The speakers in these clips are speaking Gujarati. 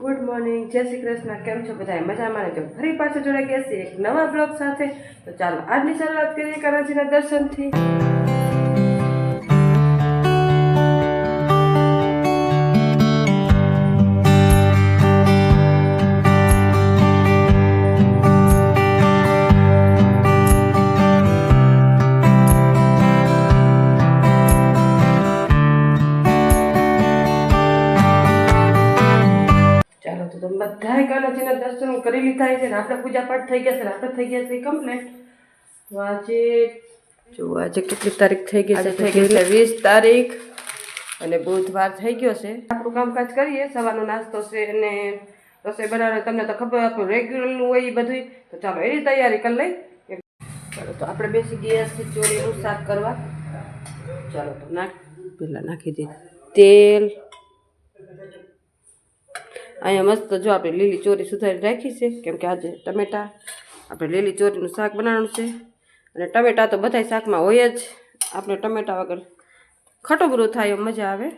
ગુડ મોર્નિંગ જય શ્રી કૃષ્ણ, કેમ છો બધા મજામાં જો ફરી પાછો જોડાઈ ગયા છીએ એક નવા બ્લોગ સાથે. તો ચાલો આજની શરૂઆત કરીએ કરાચીના દર્શનથી. બધાએ કાનાજીના દર્શન કરી લીધા છે ને આપણે પૂજા પાઠ થઈ ગયા છે ને આપણે થઈ ગયા છે કમ્પ્લેટ આજે જો આજે કેટલી તારીખ થઈ ગઈ છે થઈ ગઈ છે વીસ તારીખ અને બુધવાર થઈ ગયો છે. આપણું કામકાજ કરીએ સવારનો નાસ્તો છે અને રસોઈ બનાવે તમને તો ખબર આપણું રેગ્યુલરનું હોય એ બધું તો ચાલો એની તૈયારી કરી લઈ. ચાલો તો આપણે બેસી ગયા છીએ ચોરીનું શાક કરવા. ચાલો તો નાખ પહેલાં નાખી દઈએ તેલ અહીંયા મસ્ત જો આપણે લીલી ચોરી સુધારી રાખી છે. કેમ કે આજે ટમેટા, આપણે લીલી ચોરીનું શાક બનાવવાનું છે. અને ટમેટા તો બધાય શાકમાં હોય જ. આપણે ટમેટા વગર ખટોબરું થાય એમ મજા આવે.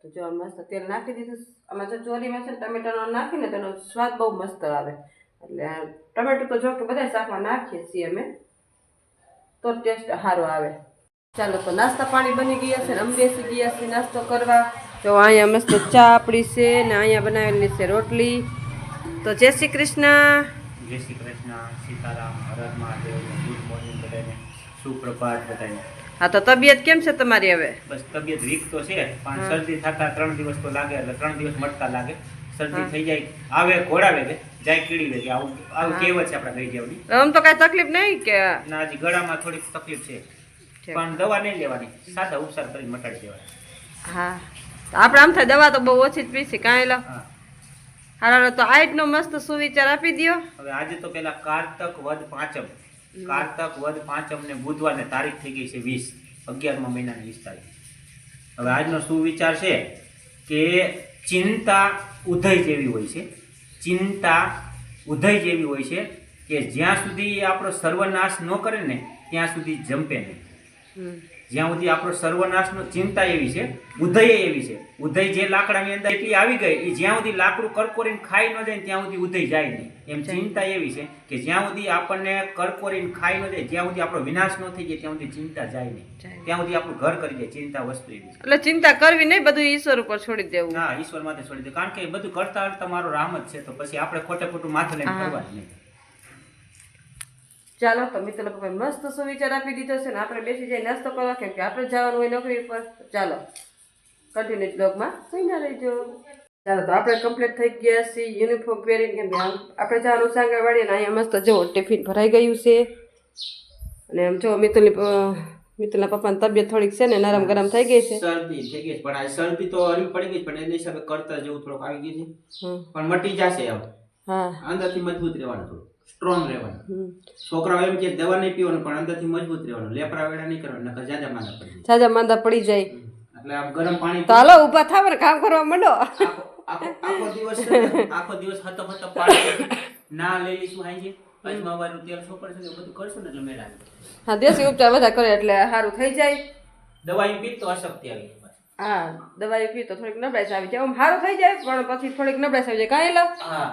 તો જો મસ્ત તેલ નાખી દીધું. આમાં જો ચોરીમાં છે ટમેટાનો નાખીને તેનો સ્વાદ બહુ મસ્ત આવે. એટલે ટમેટું તો જો કે બધા શાકમાં નાખીએ છીએ અમે, તો ટેસ્ટ સારો આવે. ચાલો તો નાસ્તા પાણી બની ગયા છે ને અમે બેસી ગયા છીએ નાસ્તો કરવા. તો અહીંયા મસ્ત ચા આપણી છે ને અહીંયા બનાવેલી છે રોટલી. તો જય શ્રી કૃષ્ણ. જય શ્રી કૃષ્ણ સીતારામ હર મહાદેવ ગુડ મોર્નિંગ બધાને સુપ્રભાત બધાને. હા તો તબિયત કેમ છે તમારી હવે? બસ તબિયત વીક તો છે પણ શરદી થતા ત્રણ દિવસ તો લાગે એટલે ત્રણ દિવસ મટકા લાગે. શરદી થઈ જાય આવે ઘોડાવે કે જાય કીડી લે આવું આવું કહેવત છે આપણા ગઈ જેવડી આમ તો કાંઈ તકલીફ નહીં કે? ના હજી ગળામાં થોડીક તકલીફ છે. પણ દવા નહીં લેવાની સાદા ઉપચાર કરી મટાડી દેવાના. હા. આપણે આમ થાય દવા તો બહુ ઓછી જ પીસી કાંઈ લો. હારા તો આઈટનો મસ્ત સુવિચાર આપી દ્યો. હવે આજે તો પેલા કારતક વદ પાંચમ. કારતક વદ પાંચમ ને બુધવાર ને તારીખ થઈ ગઈ છે વીસ. અગિયારમા મહિનાની વીસ તારીખ. હવે આજનો સુવિચાર છે કે ચિંતા ઉધય જેવી હોય છે. ચિંતા ઉધય જેવી હોય છે કે જ્યાં સુધી આપણો સર્વનાશ ન કરે ને ત્યાં સુધી જંપે નહીં. જ્યાં સુધી આપણો સર્વનાશનો ચિંતા એવી છે ઉદય એવી છે ઉદય જે લાકડાની અંદર એટલી આવી ગઈ એ જ્યાં સુધી લાકડું કરકોરીને ખાઈ ન જાય ત્યાં સુધી ઉદય જાય નહીં. એમ ચિંતા એવી છે કે જ્યાં સુધી આપણને કરકોરીને ખાઈ ન જાય જ્યાં સુધી આપણો વિનાશ ન થઈ જાય ત્યાં સુધી ચિંતા જાય નહીં. ત્યાં સુધી આપણું ઘર કરી જાય ચિંતા વસ્તુ એવી છે. એટલે ચિંતા કરવી નહીં બધું ઈશ્વર ઉપર છોડી દેવું. ના ઈશ્વર માટે છોડી દેવું કારણ કે બધું કરતા તમારો મારો રામ જ છે તો પછી આપણે ખોટે ખોટું માથે લઈને કરવા જ નહીં. ચાલો તો મિત્ર લોકો મસ્ત સુવિચાર આપી દીધો છે ને આપણે બેસી જઈ નાસ્તો કરવા કેમ કે આપણે જવાનું હોય નોકરી પર ચાલો કન્ટિન્યુ બ્લોગમાં સુઈના રહીજો. ચાલો તો આપણે કમ્પ્લીટ થઈ ગયા છીએ યુનિફોર્મ પહેરીને કેમ આપણે જવાનું સાંગળવાડી ને અહીંયા મસ્ત જો ટિફિન ભરાઈ ગયું છે. અને આમ જો મિતુલની મિત્રના મિતુલના પપ્પાની તબિયત થોડીક છે ને નરમ ગરમ થઈ ગઈ છે. શરદી થઈ ગઈ પણ આ શરદી તો હરી પડી ગઈ પણ એની હિસાબે કરતા જેવું થોડુંક આવી ગયું છે. પણ મટી જશે આમ. હા. અંદરથી મજબૂત રહેવાનું થોડું સ્ટ્રોંગ રહેવાનું. છોકરાઓ એમ કે દવા નહીં પીવાનું પણ અંદરથી મજબૂત રહેવાનું. લેપરા વેડા નહીં કરવાનું નકર જાજા માંદા પડી જાય. જાજા માંદા પડી જાય. એટલે આમ ગરમ પાણી તો હાલો ઊભા થાવ ને કામ કરવા માંડો. આખો દિવસ આખો દિવસ હતો હતો પાણી ના લઈ લઈશું આઈ છે પછી માવાનું તેલ છોકર છે ને બધું કરશું ને એટલે મેળ આવે હા દેશી ઉપચાર બધા કરે એટલે સારું થઈ જાય. દવા એમ તો અશક્તિ આવી હા દવાઈ પી તો થોડીક નબળાશ આવી જાય. આમ સારું થઈ જાય પણ પછી થોડીક નબળાઈ આવી જાય. કાંઈ લો હા.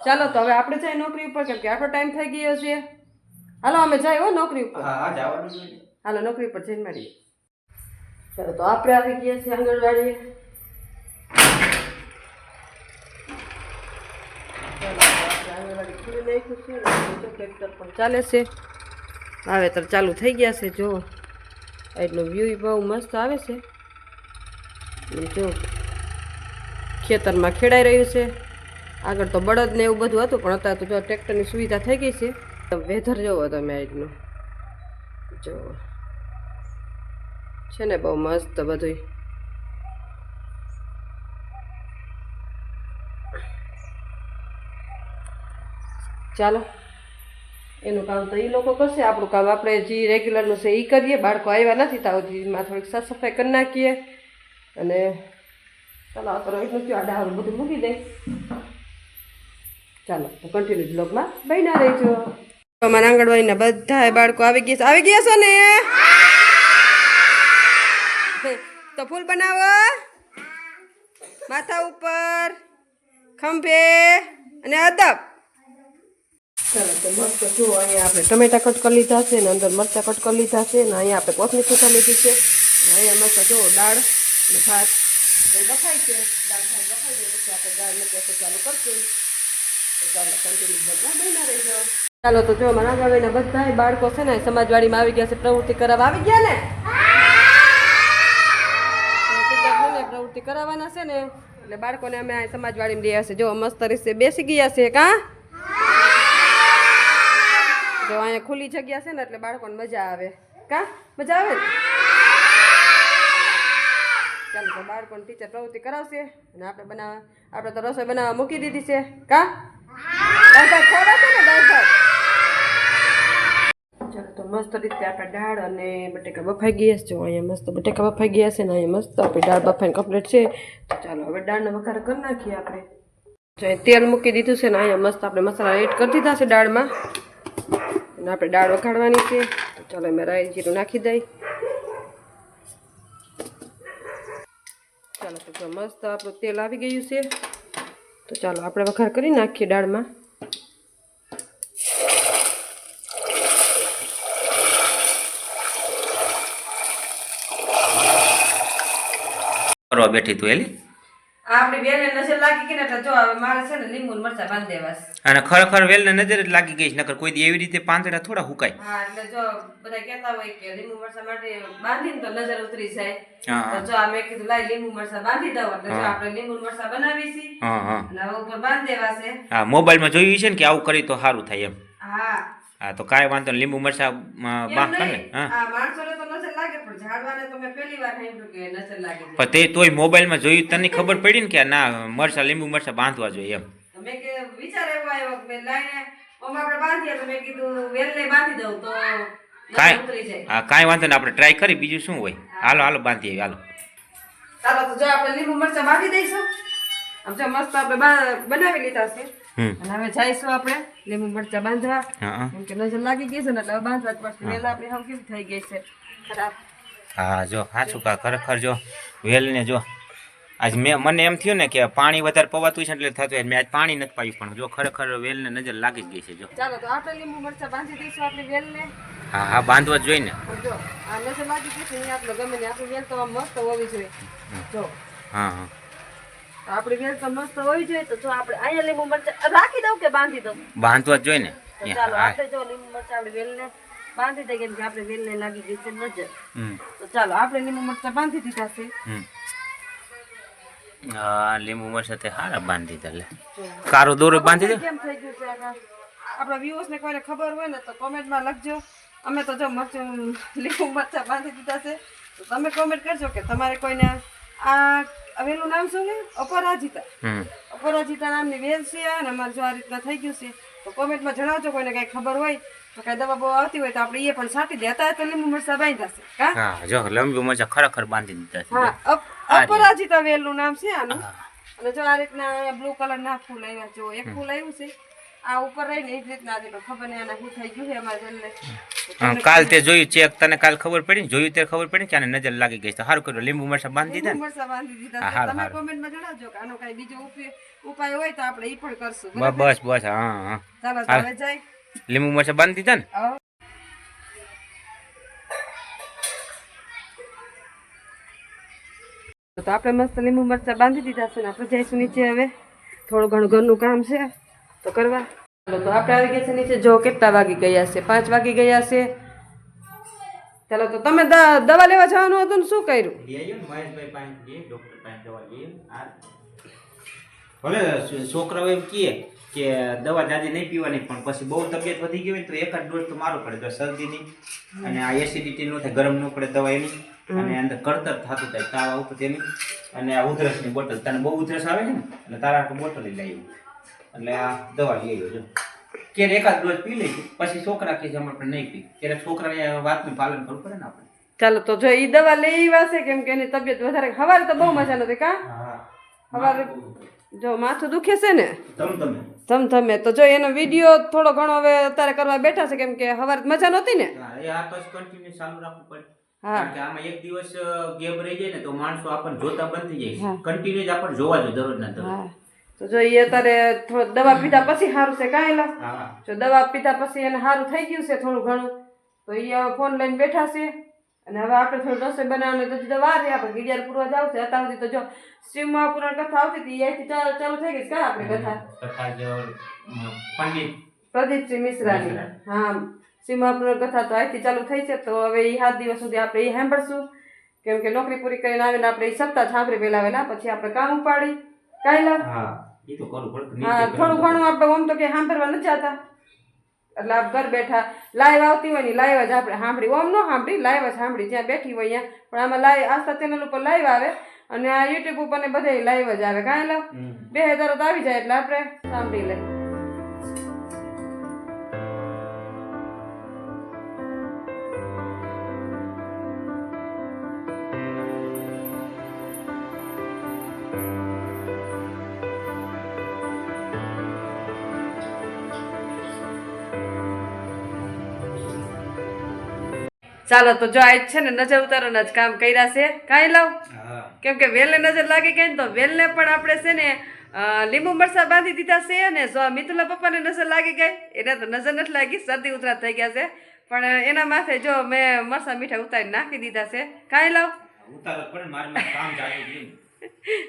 ચાલો તો હવે આપણે જઈએ નોકરી ઉપર કેમ કે આપણો ટાઈમ થઈ ગયો છે. હાલો અમે જાય હો નોકરી ઉપર. હાલો નોકરી ઉપર જઈને મળીએ. ચાલો તો આપણે આવી ગયા છીએ આંગણવાડીએ. ચાલો, આંગણવાડી ખોલી નાખ્યું છે ટ્રેક્ટર પણ ચાલે છે. વાવેતર ચાલુ થઈ ગયા છે જો. એટલો વ્યૂ બહુ મસ્ત આવે છે. જો ખેતરમાં ખેડાઈ રહ્યું છે. આગળ તો બળદ ને એવું બધું હતું, પણ અત્યારે તો જો ટ્રેક્ટરની સુવિધા થઈ ગઈ છે. વેધર જોવો તમે આજનું. જો. છે ને બહુ મસ્ત બધું ચાલો. એનું કામ તો એ લોકો કરશે. આપણું કામ આપણે જે રેગ્યુલરનું છે એ કરીએ. બાળકો આવ્યા નથી તો માં થોડીક સાફ સફાઈ કરી નાખીએ. અને ચાલો, આ તો એટલું આ ડાહરું બધું મૂકી દે. ચાલો, તો કન્ટિન્યુ બ્લોગમાં બન્યા રહેજો. અમારા આંગણવાડીના બધા બાળકો આવી ગયા આવી ગયા છો ને? તો ફૂલ બનાવો. માથા ઉપર, ખંભે અને અદબ. ચાલો, તો મસ્ત જુઓ અહીંયા આપણે ટમેટા કટ કરી લીધા છે ને, અંદર મરચાં કટ કરી લીધા છે ને, અહીંયા આપણે કોથમીર સુખા લીધી છે. ને અહીંયા મસ્ત જો દાળ અને ભાત. બફાય છે. દાળ, ભાત બફાઈ જાય પછી આપણે દાળ મૂકી ચાલુ કરશું. ચાલો તો જો મારા ગાડીના બધા બાળકો છે ને સમાજવાડીમાં આવી ગયા છે, પ્રવૃત્તિ કરાવવા. આવી ગયા ને? છે પ્રવૃત્તિ કરાવવાના છે ને. એટલે બાળકોને અમે આ સમાજવાડીમાં લઈ આવશે. જો મસ્ત રીતે બેસી ગયા છે કા જો અહીંયા ખુલ્લી જગ્યા છે ને, એટલે બાળકોને મજા આવે. કા? મજા આવે ને? ચાલો, તો બાળકોને ટીચર પ્રવૃત્તિ કરાવશે અને આપણે બનાવવા આપણે તો રસોઈ બનાવવા મૂકી દીધી છે. કા? ચાલો, તો મસ્ત રીતે આપણે દાળ અને બટેકા બફાઈ ગયા છે. જો, અહીંયા મસ્ત બટેકા બફાઈ ગયા છે ને અહીંયા મસ્ત આપણી દાળ બફાઈને કમ્પ્લીટ છે. ચાલો, હવે દાળનો વઘાર કરી નાખીએ આપણે. જો તેલ મૂકી દીધું છે ને અહીંયા મસ્ત આપણે મસાલા એડ કરી દીધા છે દાળમાં. અને આપણે દાળ વઘાડવાની છે. ચાલો મેં રાઈ જીરું નાખી દઈ ચાલો તો જો મસ્ત આપણું તેલ આવી ગયું છે. તો ચાલો આપણે વઘાર કરી નાખીએ દાળમાં. કરવા બેઠી તું એલી આપણી બેને નજર લાગી ગઈ ને એટલે જો હવે મારે છે ને લીંબુ મરચા બાંધી દેવા અને ખરેખર વેલને નજર જ લાગી ગઈ નકર કોઈ દી એવી રીતે પાંદડા થોડા હુકાય. હા એટલે જો બધા કહેતા હોય કે લીંબુ મરચા માટે બાંધીને તો નજર ઉતરી જાય. તો જો આ મેં કીધું લાય લીંબુ મરચા બાંધી દઉં એટલે જો આપણે લીંબુ મરચા બનાવી હા હા. અને ઉપર બાંધી દેવા હા મોબાઈલમાં જોયું છે ને કે આવું કરી તો સારું થાય એમ. હા. હા તો કાંઈ વાંધો લીંબુ મરચા બાફ કરે હા. માણસોને તો નજર લાગે પણ ઝાડવાને તો પહેલી વાર સાંભળ્યું કે નજર લાગે પણ તે તોય મોબાઈલમાં જોયું તને ખબર પડી ને કે ના મરસા લીંબુ મરસા બાંધવા જોઈએ એમ. તો કે વિચાર એવો આવ્યો કે લાઈને ઓમ આપણે બાંધીએ તો મેં કીધું વેલને બાંધી દઉં તો કાંઈ હા કાંઈ વાંધો નહીં આપણે ટ્રાય કરી બીજું શું હોય? હાલો હાલો બાંધીએ હાલો. ચાલો તો જો આપણે લીંબુ મરચા બાંધી દઈશું. આમ જો મસ્ત આપણે બનાવી લીધા છે. અને હવે જઈશું આપણે લીંબુ મરચા બાંધવા. કેમ કે નજર લાગી ગઈ છે ને એટલે બાંધવા જ પડશે. વેલા આપણી હાવ કેવી થઈ ગઈ છે. હા જો સાચું કા ખરેખર જો વેલને જો આજ મેં મને એમ થયું ને કે પાણી વધારે પવાતું છે એટલે થતું. મેં આજ પાણી નથી પાયું પણ જો ખરેખર વેલને નજર લાગી જ ગઈ છે જો. ચાલો તો આપણે લીંબુ મરચા બાંધી દઈશું આપણી વેલને. હા હા બાંધવા જ જોઈએ ને. જો આ નજર લાગી ગઈ છે આપણે ગમે ને આપણે વેલ તો મસ્ત હોવી જોઈએ. જો. હા હા. આપણે વેલ તો મસ્ત હોવી જોઈએ તો જો આપણે અહીંયા લીંબુ મરચા રાખી દઉં કે બાંધી દઉં? બાંધવા જ જોઈએ ને. ચાલો આપણે જો લીંબુ મરચા આપણી વેલને બાંધી દઈએ કે આપણે વેલને લાગી ગઈ છે નજર. તો ચાલો આપણે લીંબુ મરચા બાંધી દીધા છે. હા લીંબુ મરચા તે હારા બાંધી દે કારો દોરો બાંધી દે. કેમ થઈ ગયું છે આપણા viewers ને કોઈને ખબર હોય ને તો કોમેન્ટમાં લખજો. અમે તો જો મરચું લીંબુ મરચા બાંધી દીધા છે. તો તમે કોમેન્ટ કરજો કે તમારે કોઈને આ વેલનું નામ શું છે? અપરાજિતા. અપરાજિતા નામની વેલ છે અને અમારે જો આ રીતના થઈ ગયું છે. તો કોમેન્ટમાં જણાવજો કોઈને કાંઈ ખબર હોય. તો દવા બવા આવતી હોય તો આપણે એ પણ છાંટી દે અત્યારે તો લીંબુ મરચા બાંધ્યા છે હા? જો લીંબુ મરચા ખરેખર બાંધી દીધા છે અપરાજિતા વેલનું નામ છે આનું. અને જો આ રીતના બ્લુ કલર ફૂલ આવ્યા જો એક ફૂલ આવ્યું છે. આ ઉપર રહીને એ જ રીતના આજે ખબર નહીં આના શું થઈ ગયું છે અમારે વેલને કાલ તે જોયું ચેક તને કાલ ખબર પડી ને? જોયું ત્યારે ખબર પડી કે આને નજર લાગી ગઈ છે? સારું કર્યું લીંબુ મરચા બાંધી દીધા લીંબુ બાંધી દીધા તમે કોમેન્ટમાં જણાવજો કે આનો કઈ બીજો ઉપય- ઉપાય હોય તો આપણે એ પણ કરશું. બસ બસ હા હા. ચાલો હવે જાય. લીંબુ મરચા બાંધી દીધા ને? તો આપણે મસ્ત લીંબુ મરચા બાંધી દીધા છે ને આપણે જઈશું નીચે હવે. થોડું ઘણું ઘરનું કામ છે તો કરવા. તો આપણે આવી ગયા છે નીચે જો કેટલા વાગી ગયા છે? પાંચ વાગી ગયા છે. ચાલો તો તમે દવા લેવા જવાનું હતું ને શું કર્યું? છોકરાઓ એમ કહે કે દવા જાજી નહીં પીવાની પણ પછી બહુ તબિયત વધી ગઈ હોય તો એકાદ ડોઝ તો મારો પડે તો શરદીની અને આ એસિડિટી નો થાય ગરમ ન પડે દવા એની અને અંદર કળતર થતું થાય તાવ આવતું તેની અને આ ઉધરસની બોટલ તને બહુ ઉધરસ આવે છે ને એટલે તારા બોટલ લઈ લાવી એટલે આ દવા લઈ આવ્યો જો. ક્યારે એકાદ ડોઝ પી લઈશું પછી છોકરા કે જમણ પણ નહીં પી ત્યારે છોકરાને વાતનું પાલન કરવું પડે ને આપણે. ચાલો તો જો ઈ દવા લઈ છે કેમ કે એની તબિયત વધારે હવારે તો બહુ મજા નથી કા? હા હવારે જો માથું દુખે છે ને? તમ તમે ધમધમે તો જો એનો વીડિયો થોડો ઘણો હવે અત્યારે કરવા બેઠા છે કેમ કે હવારે મજા નહોતી ને? હા, એ આ તો કન્ટિન્યુ ચાલુ રાખવું પડે. કારણ કે આમાં એક દિવસ ગેપ રહી જાય ને તો માણસો આપણને જોતા બંધ થઈ જાય. કન્ટિન્યુ જ આપણને જોવા જોઈએ દરરોજ. ના દરરોજ તો જો એ અત્યારે થોડો દવા પીધા પછી સારું છે કાંઈ લા જો દવા પીધા પછી એને સારું થઈ ગયું છે થોડું ઘણું. તો એ ફોન લઈને બેઠા છે. અને હવે આપણે થોડું રસોઈ બનાવવાની તો જુદા વાર રહ્યા આપણે ગીડિયાર પૂરવા જાવ છે. અત્યાર સુધી તો જો શિવ મહાપુરાણ કથા આવતી હતી એ અહીંથી ચાલુ થઈ ગઈ છે આપણે કથા. પ્રદીપસિંહ મિશ્રાની. હા શિવ મહાપુરાણ કથા તો અહીંથી ચાલુ થઈ છે. તો હવે એ સાત દિવસ સુધી આપણે એ સાંભળશું. કેમ કે નોકરી પૂરી કરીને આવીને આપણે એ સપ્તાહ સાંભળી પહેલા આવેલા પછી આપણે કામ ઉપાડી કાયલા. હા એ તો કરવું પડે હા થોડું ઘણું આપણે ઓમ તો કે સાંભળવા નથી જતા. એટલે આપ ઘર બેઠા લાઈવ આવતી હોય ને લાઈવ જ આપણે સાંભળી. ઓમ ન સાંભળી લાઈવ જ સાંભળી. જ્યાં બેઠી હોય ત્યાં. પણ આમાં લાઈવ આસ્થા ચેનલ ઉપર લાઈવ આવે અને આ યુટ્યુબ ઉપર ને બધે લાઈવ જ આવે. કાંઈ લાવ. બે હજાર આવી જાય એટલે આપણે સાંભળી લઈએ ચાલો તો જો આજ છે ને નજર ઉતારવાના જ કામ કર્યા છે. કાંઈ લાવ? કેમ કે વેલને નજર લાગી ગઈ ને તો વેલને પણ આપણે છે ને લીંબુ મરસા બાંધી દીધા છે અને જો મિતુલા પપ્પાને નજર લાગી ગઈ એને તો નજર નથી લાગી શરદી ઉતરા થઈ ગયા છે. પણ એના માથે જો મેં મરસા મીઠા ઉતારી નાખી દીધા છે. કાંઈ લાવ.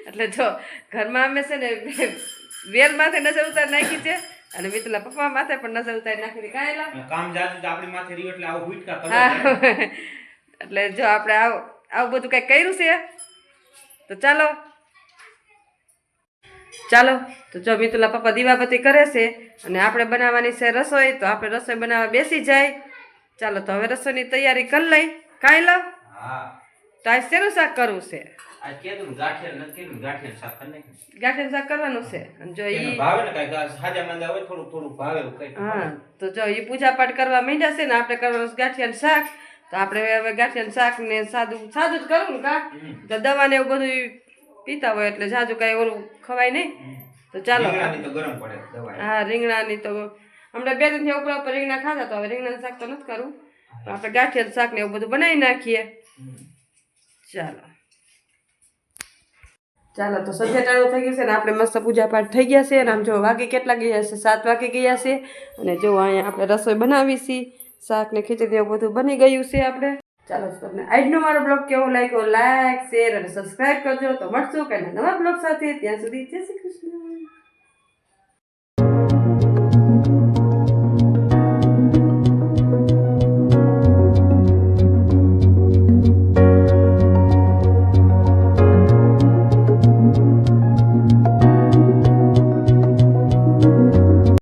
એટલે જો ઘરમાં અમે છે ને વેલ માથે નજર ઉતારી નાખી છે. અને મિતુલા પપ્પા માથે પણ નજર ઉતારી નાખી કાંઈ કામ જાજુ આપણી માથે રહ્યું એટલે આવું હુંચકા કરે એટલે જો આપણે આવું આવું બધું કંઈક કર્યું છે તો ચાલો. ચાલો તો જો મિતુલા પપ્પા દીવાબત્તી કરે છે અને આપણે બનાવવાની છે રસોઈ તો આપણે રસોઈ બનાવવા બેસી જાય. ચાલો તો હવે રસોઈની તૈયારી કરી લઈ. કાંઈ લો? તો આ શેનું શાક કરવું છે? આ ગાંઠિયા નથી ગાંઠિયા શાક કરી કરવાનું છે. અને જો ઈ ભાવે ને કાંઈક સાજા માંદા હોય થોડુંક થોડુંક ભાવે એવું કંઈક હા તો જો એ પૂજા પાઠ કરવા માંડ્યા છે ને આપણે કરવાનું છે ગાંઠિયાનું શાક. તો આપણે હવે ગાંઠિયાનું શાક ને સાદું સાદું જ કરવું ને કા તો દવા ને એવું બધું પીતા હોય એટલે જાજુ કાંઈ ઓલું ખવાય નહીં. તો ચાલો. હા રીંગણાની તો હમણાં બે દિનથી ઉપર ઉપર રીંગણા ખાધા તો હવે રીંગણાનું શાક તો નથી કરવું પણ આપણે ગાંઠિયાનું શાક ને એવું બધું બનાવી નાખીએ. ચાલો. ચાલો, તો સંધ્યાટાણું થઈ ગયું છે ને આપણે મસ્ત પૂજા પાઠ થઈ ગયા છે અને આમ જો વાગે કેટલા ગયા છે? સાત વાગે ગયા છે. અને જો અહીંયા આપણે રસોઈ બનાવી છીએ શાક ને ખીચડી એવું બધું બની ગયું છે આપણે. ચાલો તમને આજનો મારો બ્લોગ કેવો લાગ્યો? લાઈક, શેર અને સબસ્ક્રાઈબ કરજો. તો મળશું કે નવા બ્લોગ સાથે. ત્યાં સુધી જય શ્રી કૃષ્ણ.